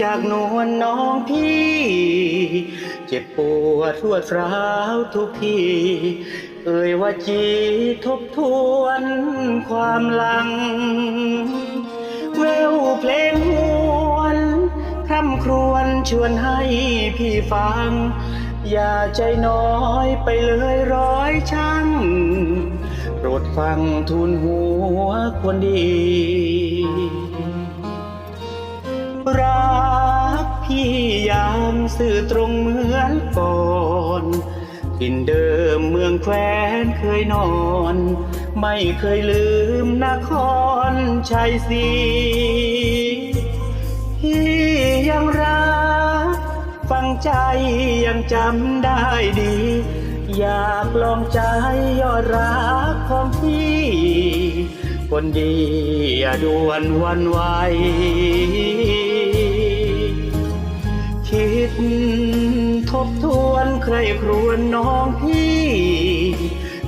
จากนวลน้องพี่ เจ็บปวดรวดร้าวทุกทีเอ่ยว่าจีทบทวนความหลังแววเพลงหวนคร่ำครวญชวนให้พี่ฟัง อย่าใจน้อยไปเลยร้อยช่างโปรดฟังทูลหัวควรดี รักพี่ยามสื่อตรงเหมือนก่อนถิ่นเดิมเมืองแคว้นเคยนอน ไม่เคยลืมนครชัยศรีพี่ยังรัก ฟังใจยังจำได้ดี อยากลองใจยอดรักของพี่ คนดีอย่าด่วนวันไหว รครวญน้องพี่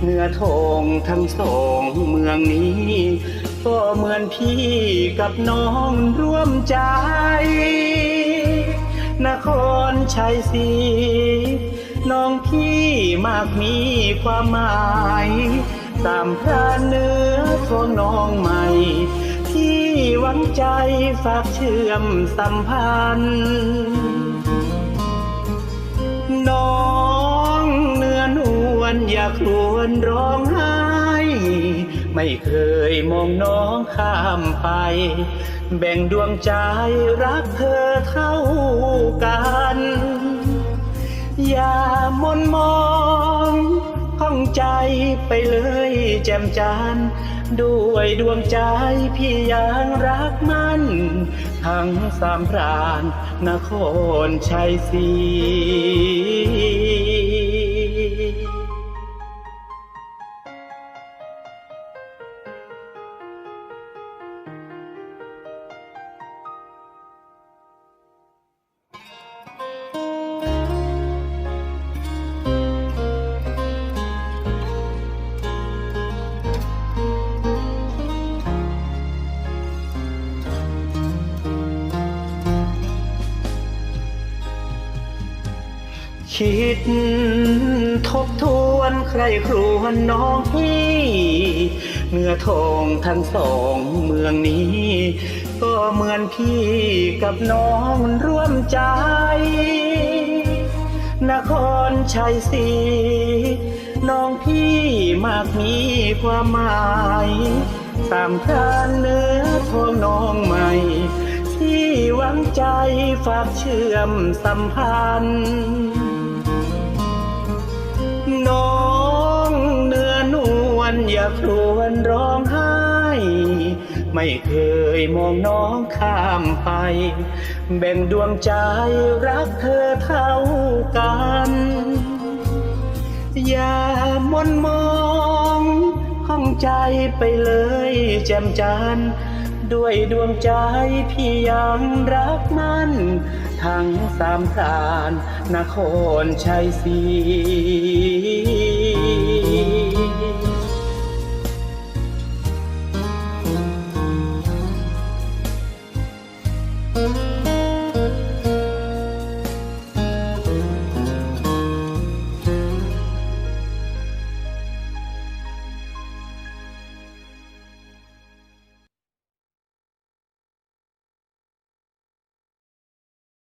เนื้อทองทั้งสองเมืองนี้ ก็เหมือนพี่กับน้องร่วมใจ นครชัยศรีน้องพี่มากมีความหมาย ตามพระเนื้อทองน้องใหม่ที่หวังใจฝากเชื่อมสัมพันธ์ น้องเนื้อนวลอยาครวญร้องไห้ ไม่เคยมองน้องข้ามไป แบ่งดวงใจรักเธอเท่ากัน อย่ามนมอง ใจไปเลยแจ่มจันทร์ด้วยดวงใจพี่ยังรักมัน ทั้งสามพรานนครชัยศรี คิดทบทวนใครครวญน้องพี่เนื้อทองทั้งสองเมืองนี้ ก็เหมือนพี่กับน้องร่วมใจ นครชัยศรีน้องพี่มากมีความหมายตามพรานเนื้อทองน้องใหม่ที่หวังใจฝากเชื่อมสัมพันธ์ น้องเนื้อนวลอย่าครวญร้องไห้ ไม่เคยมองน้องข้ามไป แบ่งดวงใจรักเธอเท่ากัน อย่ามนมองห้องใจไปเลยแจ่มจันทร์ด้วยดวงใจพี่ยังรักมัน ทั้งสามพรานนครชัยศรี